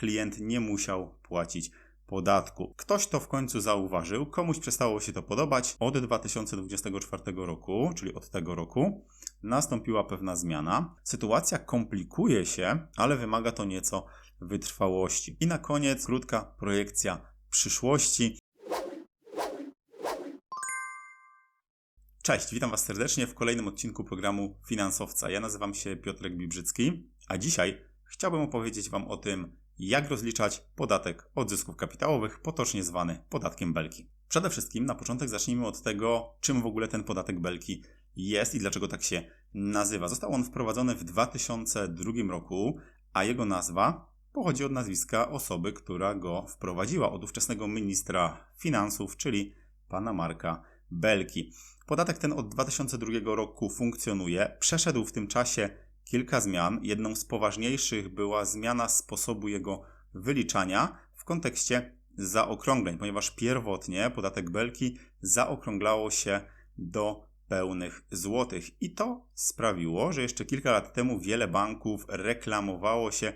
klient nie musiał płacić podatku. Ktoś to w końcu zauważył, komuś przestało się to podobać. Od 2024 roku, czyli od tego roku, nastąpiła pewna zmiana. Sytuacja komplikuje się, ale wymaga to nieco wytrwałości. I na koniec krótka projekcja przyszłości. Cześć, witam Was serdecznie w kolejnym odcinku programu Finansowca. Ja nazywam się Piotrek Bibrzycki, a dzisiaj chciałbym opowiedzieć Wam o tym, jak rozliczać podatek od zysków kapitałowych, potocznie zwany podatkiem Belki. Przede wszystkim na początek zacznijmy od tego, czym w ogóle ten podatek Belki jest i dlaczego tak się nazywa. Został on wprowadzony w 2002 roku, a jego nazwa pochodzi od nazwiska osoby, która go wprowadziła, od ówczesnego ministra finansów, czyli pana Marka Belki. Podatek ten od 2002 roku funkcjonuje. Przeszedł w tym czasie kilka zmian. Jedną z poważniejszych była zmiana sposobu jego wyliczania w kontekście zaokrągleń, ponieważ pierwotnie podatek Belki zaokrąglało się do pełnych złotych. I to sprawiło, że jeszcze kilka lat temu wiele banków reklamowało się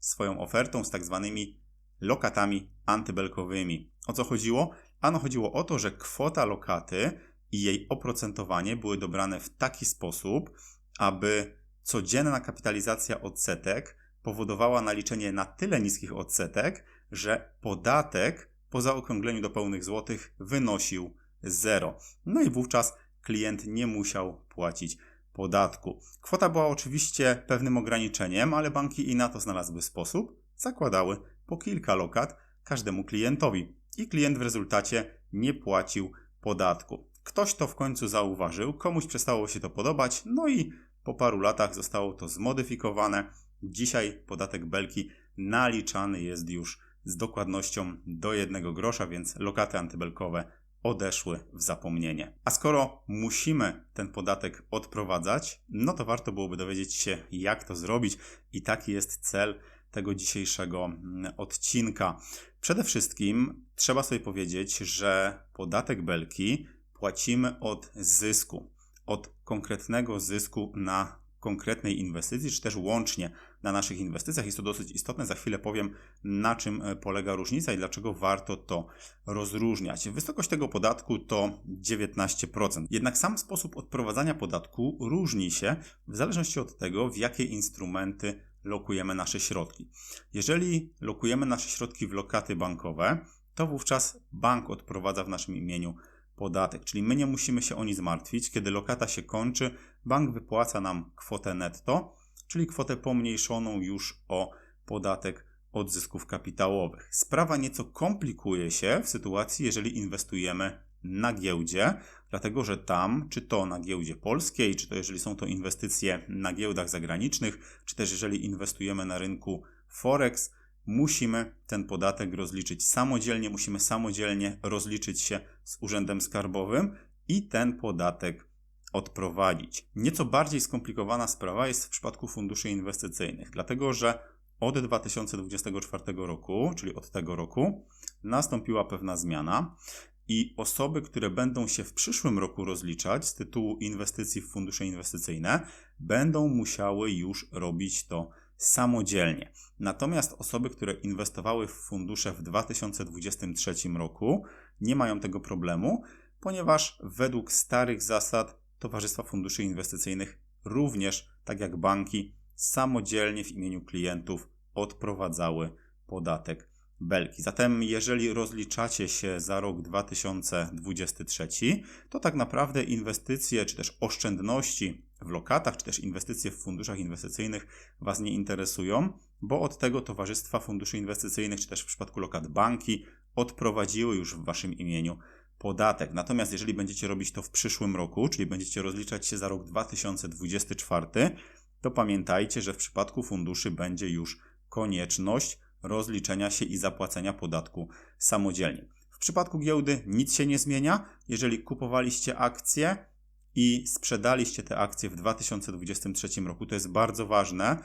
swoją ofertą z tak zwanymi lokatami antybelkowymi. O co chodziło? Ano chodziło o to, że kwota lokaty i jej oprocentowanie były dobrane w taki sposób, aby codzienna kapitalizacja odsetek powodowała naliczenie na tyle niskich odsetek, że podatek po zaokrągleniu do pełnych złotych wynosił zero. No i wówczas klient nie musiał płacić podatku. Kwota była oczywiście pewnym ograniczeniem, ale banki i na to znalazły sposób. Zakładały po kilka lokat każdemu klientowi i klient w rezultacie nie płacił podatku. Ktoś to w końcu zauważył, komuś przestało się to podobać, no i po paru latach zostało to zmodyfikowane. Dzisiaj podatek belki naliczany jest już z dokładnością do jednego grosza, więc lokaty antybelkowe odeszły w zapomnienie. A skoro musimy ten podatek odprowadzać, no to warto byłoby dowiedzieć się, jak to zrobić, i taki jest cel tego dzisiejszego mm, odcinka. Przede wszystkim trzeba sobie powiedzieć, że podatek belki płacimy od zysku od konkretnego zysku na konkretnej inwestycji, czy też łącznie na naszych inwestycjach. Jest to dosyć istotne. Za chwilę powiem, na czym e, polega różnica i dlaczego warto to rozróżniać. Wysokość tego podatku to 19%. Jednak sam sposób odprowadzania podatku różni się w zależności od tego, w jakie instrumenty lokujemy nasze środki. Jeżeli lokujemy nasze środki w lokaty bankowe, to wówczas bank odprowadza w naszym imieniu podatek, czyli my nie musimy się o nic martwić. Kiedy lokata się kończy, bank wypłaca nam kwotę netto, czyli kwotę pomniejszoną już o podatek od zysków kapitałowych. Sprawa nieco komplikuje się w sytuacji, jeżeli inwestujemy na giełdzie, dlatego że tam, czy to na giełdzie polskiej, czy to jeżeli są to inwestycje na giełdach zagranicznych, czy też jeżeli inwestujemy na rynku Forex, musimy ten podatek rozliczyć samodzielnie, musimy samodzielnie rozliczyć się z Urzędem Skarbowym i ten podatek odprowadzić. Nieco bardziej skomplikowana sprawa jest w przypadku funduszy inwestycyjnych, dlatego że od 2024 roku, czyli od tego roku, nastąpiła pewna zmiana i osoby, które będą się w przyszłym roku rozliczać z tytułu inwestycji w fundusze inwestycyjne, będą musiały już robić to samodzielnie. Natomiast osoby, które inwestowały w fundusze w 2023 roku, nie mają tego problemu, ponieważ według starych zasad Towarzystwa Funduszy Inwestycyjnych również, tak jak banki, samodzielnie w imieniu klientów odprowadzały podatek belki. Zatem, jeżeli rozliczacie się za rok 2023, to tak naprawdę inwestycje czy też oszczędności w lokatach, czy też inwestycje w funduszach inwestycyjnych Was nie interesują, bo od tego towarzystwa funduszy inwestycyjnych, czy też w przypadku lokat banki, odprowadziły już w Waszym imieniu podatek. Natomiast jeżeli będziecie robić to w przyszłym roku, czyli będziecie rozliczać się za rok 2024, to pamiętajcie, że w przypadku funduszy będzie już konieczność rozliczenia się i zapłacenia podatku samodzielnie. W przypadku giełdy nic się nie zmienia. Jeżeli kupowaliście akcje i sprzedaliście te akcje w 2023 roku, to jest bardzo ważne,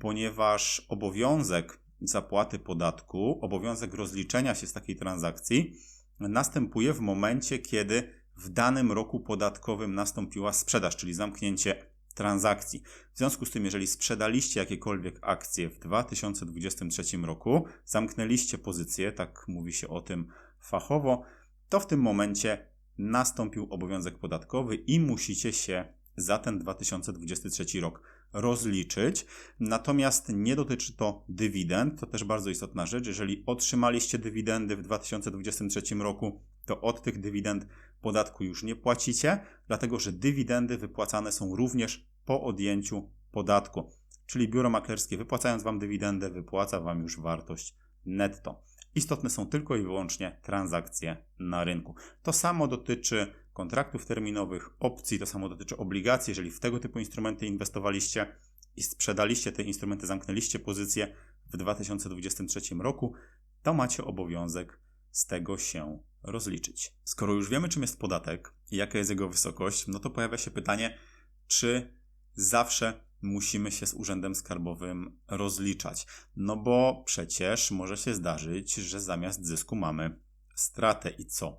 ponieważ obowiązek zapłaty podatku, obowiązek rozliczenia się z takiej transakcji następuje w momencie, kiedy w danym roku podatkowym nastąpiła sprzedaż, czyli zamknięcie transakcji. W związku z tym, jeżeli sprzedaliście jakiekolwiek akcje w 2023 roku, zamknęliście pozycję, tak mówi się o tym fachowo, to w tym momencie nastąpił obowiązek podatkowy i musicie się za ten 2023 rok rozliczyć. Natomiast nie dotyczy to dywidend, to też bardzo istotna rzecz. Jeżeli otrzymaliście dywidendy w 2023 roku, to od tych dywidend podatku już nie płacicie, dlatego że dywidendy wypłacane są również po odjęciu podatku. Czyli biuro maklerskie wypłacając Wam dywidendę, wypłaca Wam już wartość netto. Istotne są tylko i wyłącznie transakcje na rynku. To samo dotyczy kontraktów terminowych, opcji, to samo dotyczy obligacji. Jeżeli w tego typu instrumenty inwestowaliście i sprzedaliście te instrumenty, zamknęliście pozycję w 2023 roku, to macie obowiązek z tego się rozliczyć. Skoro już wiemy, czym jest podatek i jaka jest jego wysokość, no to pojawia się pytanie, czy zawsze musimy się z Urzędem Skarbowym rozliczać. No bo przecież może się zdarzyć, że zamiast zysku mamy stratę i co?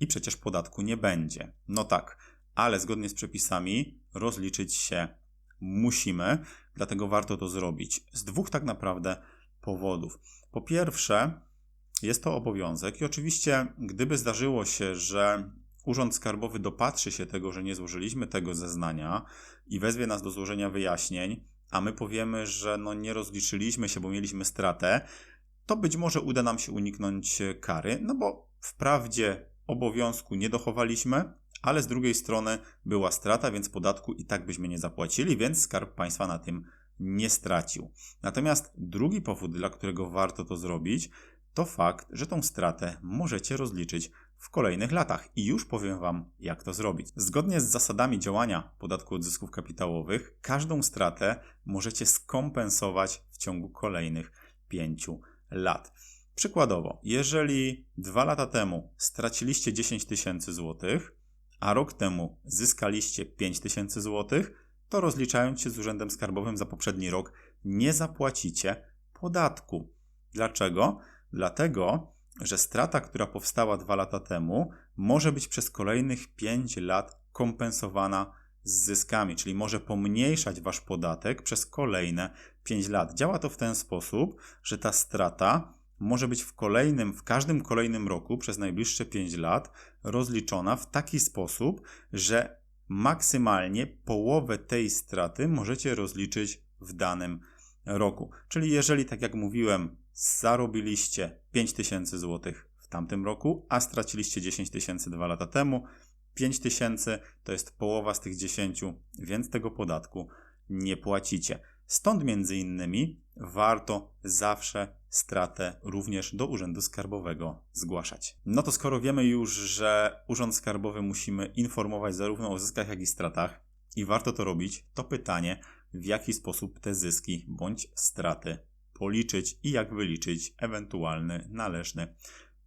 I przecież podatku nie będzie. No tak, ale zgodnie z przepisami rozliczyć się musimy, dlatego warto to zrobić. Z dwóch tak naprawdę powodów. Po pierwsze, jest to obowiązek i oczywiście, gdyby zdarzyło się, że Urząd Skarbowy dopatrzy się tego, że nie złożyliśmy tego zeznania i wezwie nas do złożenia wyjaśnień, a my powiemy, że no nie rozliczyliśmy się, bo mieliśmy stratę, to być może uda nam się uniknąć kary, no bo wprawdzie obowiązku nie dochowaliśmy, ale z drugiej strony była strata, więc podatku i tak byśmy nie zapłacili, więc skarb państwa na tym nie stracił. Natomiast drugi powód, dla którego warto to zrobić, to fakt, że tą stratę możecie rozliczyć w kolejnych latach i już powiem Wam, jak to zrobić. Zgodnie z zasadami działania podatku od zysków kapitałowych, każdą stratę możecie skompensować w ciągu kolejnych 5 lat. Przykładowo, jeżeli dwa lata temu straciliście 10 tysięcy złotych, a rok temu zyskaliście 5 tysięcy złotych, to rozliczając się z Urzędem Skarbowym za poprzedni rok, nie zapłacicie podatku. Dlaczego? Dlatego, że strata, która powstała dwa lata temu, może być przez kolejnych 5 lat kompensowana z zyskami, czyli może pomniejszać wasz podatek przez kolejne 5 lat. Działa to w ten sposób, że ta strata może być w kolejnym, w każdym kolejnym roku przez najbliższe 5 lat rozliczona w taki sposób, że maksymalnie połowę tej straty możecie rozliczyć w danym roku. Czyli jeżeli, tak jak mówiłem, zarobiliście 5000 zł w tamtym roku, a straciliście 10 tysięcy dwa lata temu, 5 tysięcy to jest połowa z tych 10, więc tego podatku nie płacicie. Stąd między innymi warto zawsze stratę również do Urzędu Skarbowego zgłaszać. No to skoro wiemy już, że Urząd Skarbowy musimy informować zarówno o zyskach, jak i stratach i warto to robić, to pytanie, w jaki sposób te zyski bądź straty policzyć i jak wyliczyć ewentualny należny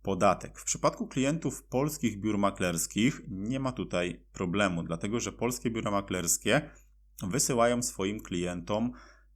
podatek. W przypadku klientów polskich biur maklerskich nie ma tutaj problemu, dlatego że polskie biura maklerskie wysyłają swoim klientom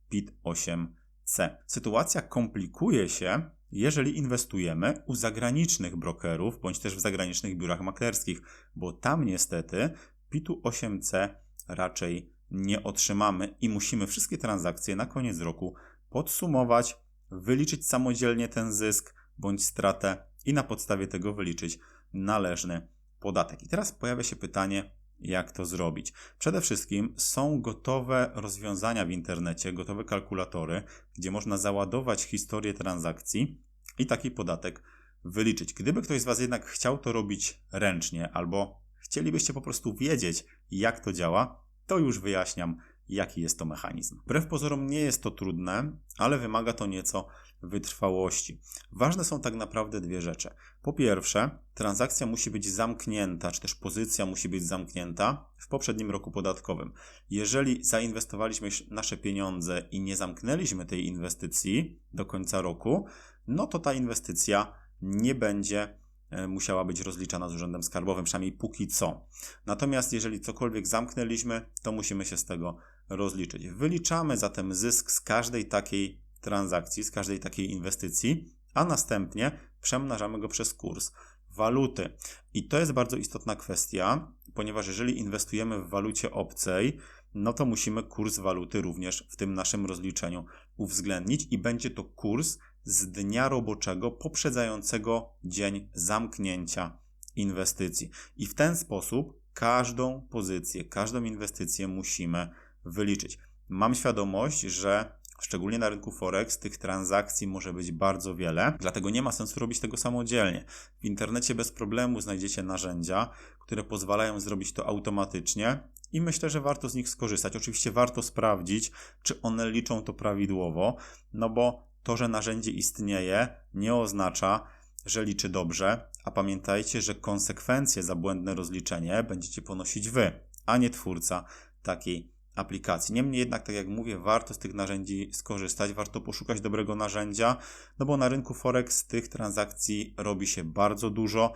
PIT 8C. Sytuacja komplikuje się, jeżeli inwestujemy u zagranicznych brokerów bądź też w zagranicznych biurach maklerskich, bo tam niestety PIT-u 8C raczej nie otrzymamy i musimy wszystkie transakcje na koniec roku podsumować, wyliczyć samodzielnie ten zysk bądź stratę i na podstawie tego wyliczyć należny podatek. I teraz pojawia się pytanie, jak to zrobić. Przede wszystkim są gotowe rozwiązania w internecie, gotowe kalkulatory, gdzie można załadować historię transakcji i taki podatek wyliczyć. Gdyby ktoś z Was jednak chciał to robić ręcznie albo chcielibyście po prostu wiedzieć, jak to działa, to już wyjaśniam, jaki jest to mechanizm. Wbrew pozorom nie jest to trudne, ale wymaga to nieco wytrwałości. Ważne są tak naprawdę dwie rzeczy. Po pierwsze, transakcja musi być zamknięta, czy też pozycja musi być zamknięta w poprzednim roku podatkowym. Jeżeli zainwestowaliśmy nasze pieniądze i nie zamknęliśmy tej inwestycji do końca roku, no to ta inwestycja nie będzie e, musiała być rozliczana z Urzędem Skarbowym, przynajmniej póki co. Natomiast jeżeli cokolwiek zamknęliśmy, to musimy się z tego rozliczyć. Wyliczamy zatem zysk z każdej takiej transakcji, z każdej takiej inwestycji, a następnie przemnażamy go przez kurs waluty. I to jest bardzo istotna kwestia, ponieważ jeżeli inwestujemy w walucie obcej, no to musimy kurs waluty również w tym naszym rozliczeniu uwzględnić i będzie to kurs z dnia roboczego poprzedzającego dzień zamknięcia inwestycji. I w ten sposób każdą pozycję, każdą inwestycję musimy wyliczyć. Mam świadomość, że szczególnie na rynku Forex tych transakcji może być bardzo wiele, dlatego nie ma sensu robić tego samodzielnie. W internecie bez problemu znajdziecie narzędzia, które pozwalają zrobić to automatycznie i myślę, że warto z nich skorzystać. Oczywiście warto sprawdzić, czy one liczą to prawidłowo, no bo to, że narzędzie istnieje, nie oznacza, że liczy dobrze, a pamiętajcie, że konsekwencje za błędne rozliczenie będziecie ponosić wy, a nie twórca takiej aplikacji. Niemniej jednak, tak jak mówię, warto z tych narzędzi skorzystać, warto poszukać dobrego narzędzia, no bo na rynku Forex tych transakcji robi się bardzo dużo.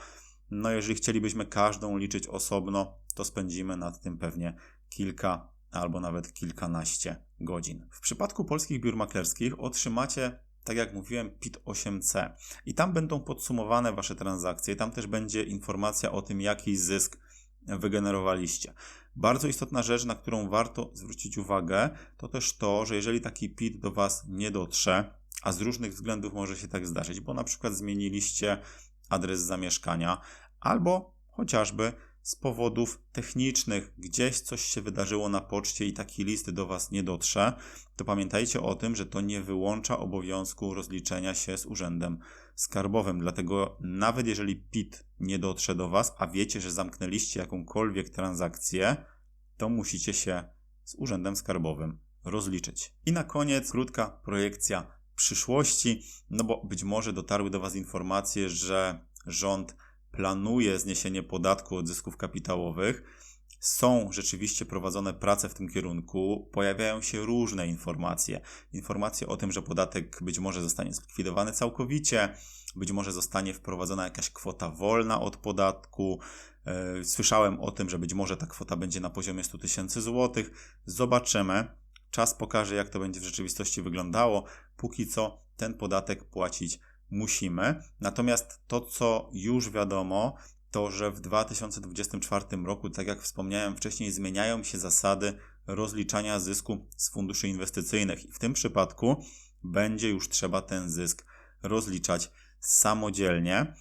No jeżeli chcielibyśmy każdą liczyć osobno, to spędzimy nad tym pewnie kilka albo nawet kilkanaście godzin. W przypadku polskich biur maklerskich otrzymacie tak jak mówiłem, PIT-8C. I tam będą podsumowane Wasze transakcje, tam też będzie informacja o tym, jaki zysk wygenerowaliście. Bardzo istotna rzecz, na którą warto zwrócić uwagę, to też to, że jeżeli taki PIT do Was nie dotrze, a z różnych względów może się tak zdarzyć, bo na przykład zmieniliście adres zamieszkania, albo chociażby z powodów technicznych gdzieś coś się wydarzyło na poczcie i taki list do Was nie dotrze, to pamiętajcie o tym, że to nie wyłącza obowiązku rozliczenia się z urzędem skarbowym. Dlatego nawet jeżeli PIT nie dotrze do Was, a wiecie, że zamknęliście jakąkolwiek transakcję, to musicie się z urzędem skarbowym rozliczyć. I na koniec krótka projekcja przyszłości, no bo być może dotarły do Was informacje, że rząd planuje zniesienie podatku od zysków kapitałowych. Są rzeczywiście prowadzone prace w tym kierunku, pojawiają się różne informacje. Informacje o tym, że podatek być może zostanie zlikwidowany całkowicie, być może zostanie wprowadzona jakaś kwota wolna od podatku. E, słyszałem o tym, że być może ta kwota będzie na poziomie 100 tysięcy złotych. Zobaczymy. Czas pokaże, jak to będzie w rzeczywistości wyglądało. Póki co ten podatek płacić musimy. Natomiast to, co już wiadomo, to, że w 2024 roku, tak jak wspomniałem wcześniej, zmieniają się zasady rozliczania zysku z funduszy inwestycyjnych i w tym przypadku będzie już trzeba ten zysk rozliczać samodzielnie.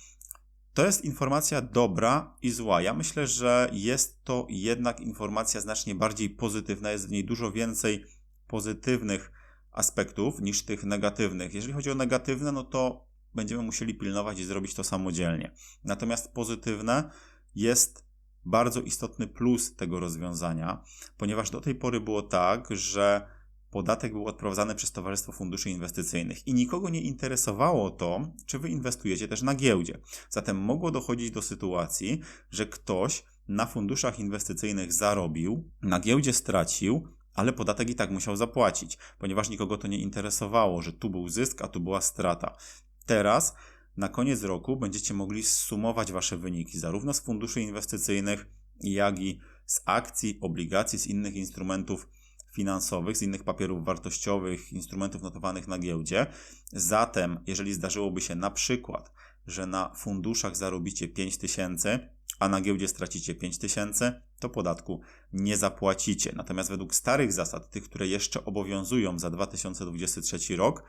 To jest informacja dobra i zła. Ja myślę, że jest to jednak informacja znacznie bardziej pozytywna, jest w niej dużo więcej pozytywnych aspektów niż tych negatywnych. Jeżeli chodzi o negatywne, no to będziemy musieli pilnować i zrobić to samodzielnie. Natomiast pozytywne jest bardzo istotny plus tego rozwiązania, ponieważ do tej pory było tak, że podatek był odprowadzany przez Towarzystwo Funduszy Inwestycyjnych i nikogo nie interesowało to, czy wy inwestujecie też na giełdzie. Zatem mogło dochodzić do sytuacji, że ktoś na funduszach inwestycyjnych zarobił, na giełdzie stracił, ale podatek i tak musiał zapłacić, ponieważ nikogo to nie interesowało, że tu był zysk, a tu była strata. Teraz na koniec roku będziecie mogli zsumować Wasze wyniki zarówno z funduszy inwestycyjnych, jak i z akcji, obligacji, z innych instrumentów finansowych, z innych papierów wartościowych, instrumentów notowanych na giełdzie. Zatem, jeżeli zdarzyłoby się na przykład, że na funduszach zarobicie 5000, a na giełdzie stracicie 5000, to podatku nie zapłacicie. Natomiast według starych zasad, tych, które jeszcze obowiązują za 2023 rok,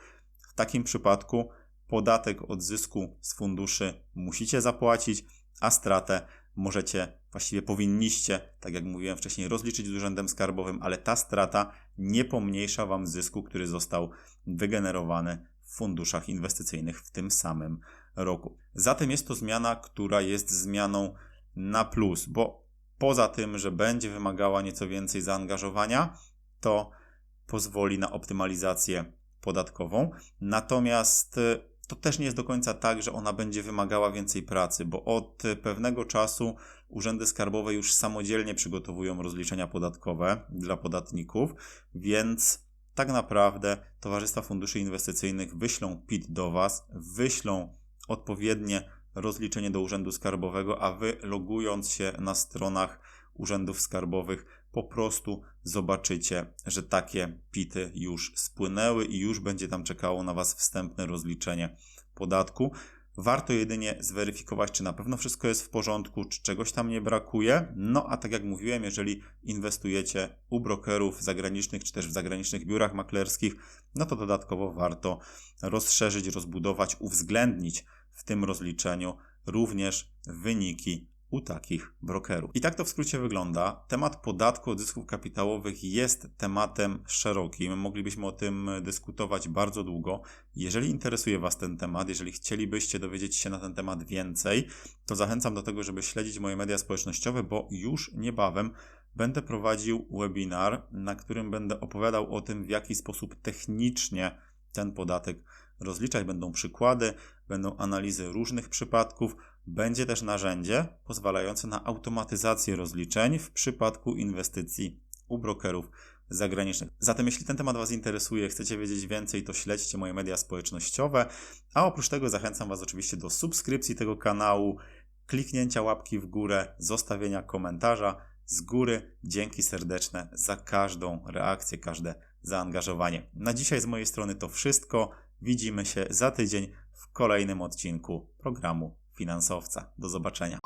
w takim przypadku podatek od zysku z funduszy musicie zapłacić, a stratę możecie, właściwie powinniście, tak jak mówiłem wcześniej, rozliczyć z Urzędem Skarbowym, ale ta strata nie pomniejsza Wam zysku, który został wygenerowany w funduszach inwestycyjnych w tym samym roku. Zatem jest to zmiana, która jest zmianą na plus, bo poza tym, że będzie wymagała nieco więcej zaangażowania, to pozwoli na optymalizację podatkową. Natomiast to też nie jest do końca tak, że ona będzie wymagała więcej pracy, bo od pewnego czasu urzędy skarbowe już samodzielnie przygotowują rozliczenia podatkowe dla podatników, więc tak naprawdę Towarzystwa Funduszy Inwestycyjnych wyślą PIT do Was, wyślą odpowiednie rozliczenie do Urzędu Skarbowego, a Wy logując się na stronach urzędów skarbowych po prostu zobaczycie, że takie pity już spłynęły i już będzie tam czekało na Was wstępne rozliczenie podatku. Warto jedynie zweryfikować, czy na pewno wszystko jest w porządku, czy czegoś tam nie brakuje. No a tak jak mówiłem, jeżeli inwestujecie u brokerów zagranicznych, czy też w zagranicznych biurach maklerskich, no to dodatkowo warto rozszerzyć, rozbudować, uwzględnić w tym rozliczeniu również wyniki u takich brokerów. I tak to w skrócie wygląda. Temat podatku od zysków kapitałowych jest tematem szerokim. Moglibyśmy o tym dyskutować bardzo długo. Jeżeli interesuje Was ten temat, jeżeli chcielibyście dowiedzieć się na ten temat więcej, to zachęcam do tego, żeby śledzić moje media społecznościowe, bo już niebawem będę prowadził webinar, na którym będę opowiadał o tym, w jaki sposób technicznie ten podatek rozliczać. Będą przykłady, będą analizy różnych przypadków, będzie też narzędzie pozwalające na automatyzację rozliczeń w przypadku inwestycji u brokerów zagranicznych. Zatem jeśli ten temat Was interesuje, chcecie wiedzieć więcej, to śledźcie moje media społecznościowe, a oprócz tego zachęcam Was oczywiście do subskrypcji tego kanału, kliknięcia łapki w górę, zostawienia komentarza. Z góry dzięki serdeczne za każdą reakcję, każde zaangażowanie. Na dzisiaj z mojej strony to wszystko. Widzimy się za tydzień w kolejnym odcinku programu Finansowca. Do zobaczenia.